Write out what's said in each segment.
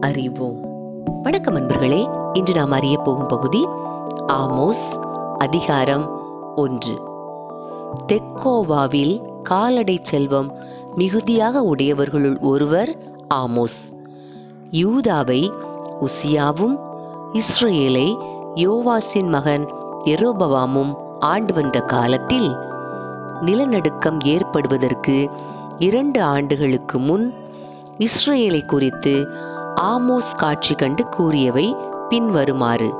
அறிவோம். வணக்கம் அன்பர்களே இன்று நாம் அறிய போகும் பகுதி ஆமோஸ் அதிகாரம் ஒன்று. தெக்கோவாவில் காலடை செல்வம் மிகுதியாக உடையவர்களுள் ஒருவர் ஆமோஸ். யூதாவை உசியாவும் இஸ்ரேலை யோவாசின் மகன் எரோபவாமும் ஆண்டு வந்த காலத்தில் நிலநடுக்கம் ஏற்படுவதற்கு இரண்டு ஆண்டுகளுக்கு முன் இஸ்ரேலை குறித்து ஆமோஸ் காட்சி கண்டு கூறியவை பின்வருமாறு.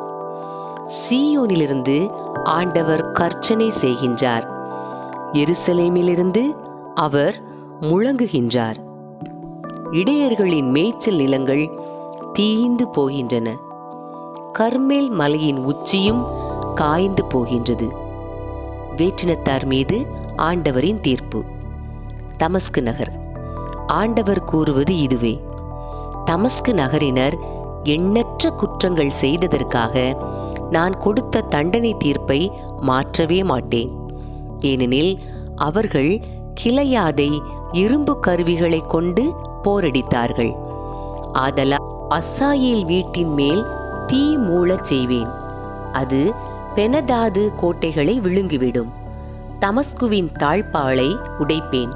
சீயோனிலிருந்து ஆண்டவர் கர்ச்சனை செய்கின்றார். எருசலேமிலிருந்து அவர் முழங்குகின்றார். இடையர்களின் மேய்ச்சல் நிலங்கள் தீய்ந்து போகின்றன. கர்மேல் மலையின் உச்சியும் காய்ந்து போகின்றது. வேற்றினத்தார் மீது ஆண்டவரின் தீர்ப்பு. தமஸ்கு நகர். ஆண்டவர் கூறுவது இதுவே. தமஸ்கு நகரினர் எண்ணற்ற குற்றங்கள் செய்ததற்காக நான் கொடுத்த தண்டனை தீர்ப்பை மாற்றவே மாட்டேன். ஏனெனில் அவர்கள் கிளையாதை இரும்பு கருவிகளை கொண்டு போரடித்தார்கள். ஆதலா அசாயில் வீட்டின் மேல் தீ மூளச் செய்வேன். அது பெனதாது கோட்டைகளை விழுங்கிவிடும். தமஸ்குவின் தாழ்பாளை உடைப்பேன்.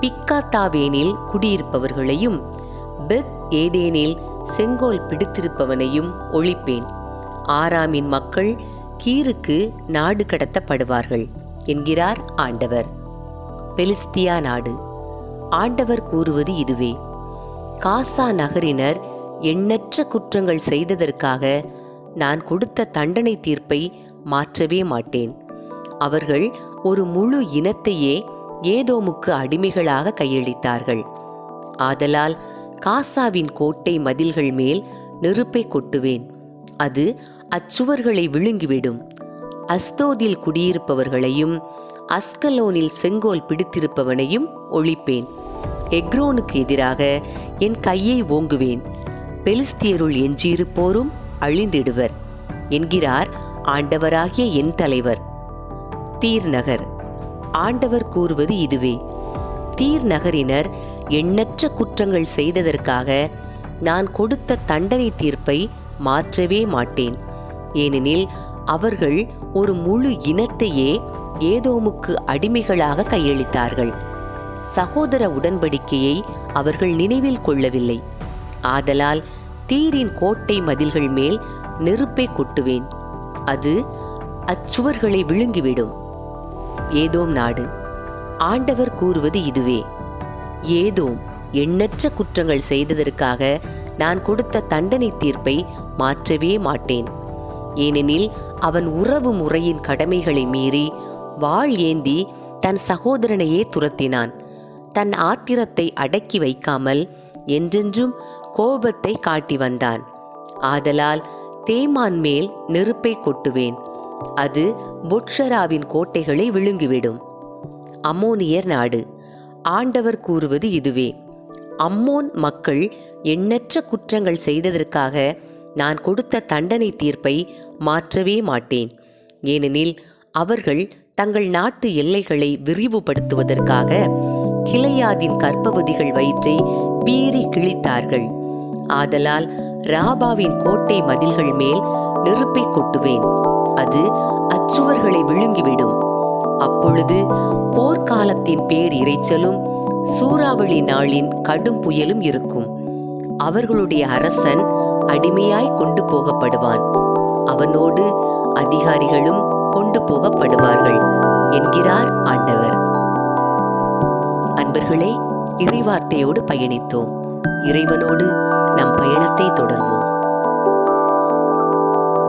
பிக்காத்தாவேனில் குடியிருப்பவர்களையும் பெத் ஏதேனில் செங்கோல் பிடித்திருப்பவனையும் ஒழிப்பேன். ஆறாமின் மக்கள் கீருக்கு நாடு கடத்தப்படுவார்கள் என்கிறார் ஆண்டவர். பெலிஸ்தியா நாடு. ஆண்டவர் கூறுவது இதுவே. காசா நகரினர் எண்ணற்ற குற்றங்கள் செய்ததற்காக நான் கொடுத்த தண்டனை தீர்ப்பை மாற்றவே மாட்டேன். அவர்கள் ஒரு முழு இனத்தையே ஏதோமுக்கு அடிமைகளாக கையளித்தார்கள். ஆதலால் காசாவின் கோட்டை மதில்கள் மேல் நெருப்பை கொட்டுவேன். அது அச்சுவர்களை விழுங்கிவிடும். அஸ்தோதில் குடியிருப்பவர்களையும் அஸ்கலோனில் செங்கோல் பிடித்திருப்பவனையும் ஒழிப்பேன். எக்ரோனுக்கு எதிராக என் கையை ஓங்குவேன். பெலிஸ்தியருள் எஞ்சியிருப்போரும் அழிந்திடுவர். என்கிறார் ஆண்டவராகிய என் தலைவர். தீர்நகர். ஆண்டவர் கூறுவது இதுவே. தீர் நகரினர் எண்ணற்ற குற்றங்கள் செய்ததற்காக நான் கொடுத்த தண்டனை தீர்ப்பை மாற்றவே மாட்டேன். ஏனெனில் அவர்கள் ஒரு முழு இனத்தையே ஏதோமுக்கு அடிமைகளாக கையளித்தார்கள். சகோதர உடன்படிக்கையை அவர்கள் நினைவில் கொள்ளவில்லை. ஆதலால் தீரின் கோட்டை மதில்கள் மேல் நெருப்பை கொட்டுவேன். அது அச்சுவர்களை விழுங்கிவிடும். ஏதோம் நாடு. ஆண்டவர் கூறுவது இதுவே. ஏதோ எண்ணற்ற குற்றங்கள் செய்ததற்காக நான் கொடுத்த தண்டனை தீர்ப்பை மாற்றவே மாட்டேன். ஏனெனில் அவன் உறவு முறையின் கடமைகளை மீறி வாழ் ஏந்தி தன் சகோதரனையே துரத்தினான். தன் ஆத்திரத்தை அடக்கி வைக்காமல் என்றென்றும் கோபத்தை காட்டி வந்தான். ஆதலால் தேமான் மேல் நெருப்பை கொட்டுவேன். அது பொட்ஷராவின் கோட்டைகளை விழுங்கிவிடும். அம்மோனியர் நாடு. ஆண்டவர் கூறுவது இதுவே. அம்மோன் மக்கள் எண்ணற்ற குற்றங்கள் செய்ததற்காக நான் கொடுத்த தண்டனை தீர்ப்பை மாற்றவே மாட்டேன். ஏனெனில் அவர்கள் தங்கள் நாட்டு எல்லைகளை விரிவுபடுத்துவதற்காக கிளையாதின் கற்பகுதிகள் வயிற்றை பீறி கிழித்தார்கள். ஆதலால் ராபாவின் கோட்டை மதில்கள் மேல் நெருப்பை கொட்டுவேன். அது அச்சுவர்களை விழுங்கிவிடும். அப்பொழுது போர்க்காலத்தின் பேர் இறைச்சலும் சூறாவளி நாளின் கடும் புயலும் இருக்கும். அவர்களுடைய அரசன் அடிமையாய் கொண்டு போகப்படுவான். அவனோடு அதிகாரிகளும் கொண்டு போகப்படுவார்கள் என்கிறார் ஆண்டவர். அன்பர்களே இறைவார்த்தையோடு பயணித்தோம். இறைவனோடு நம் பயணத்தை தொடர்வோம்.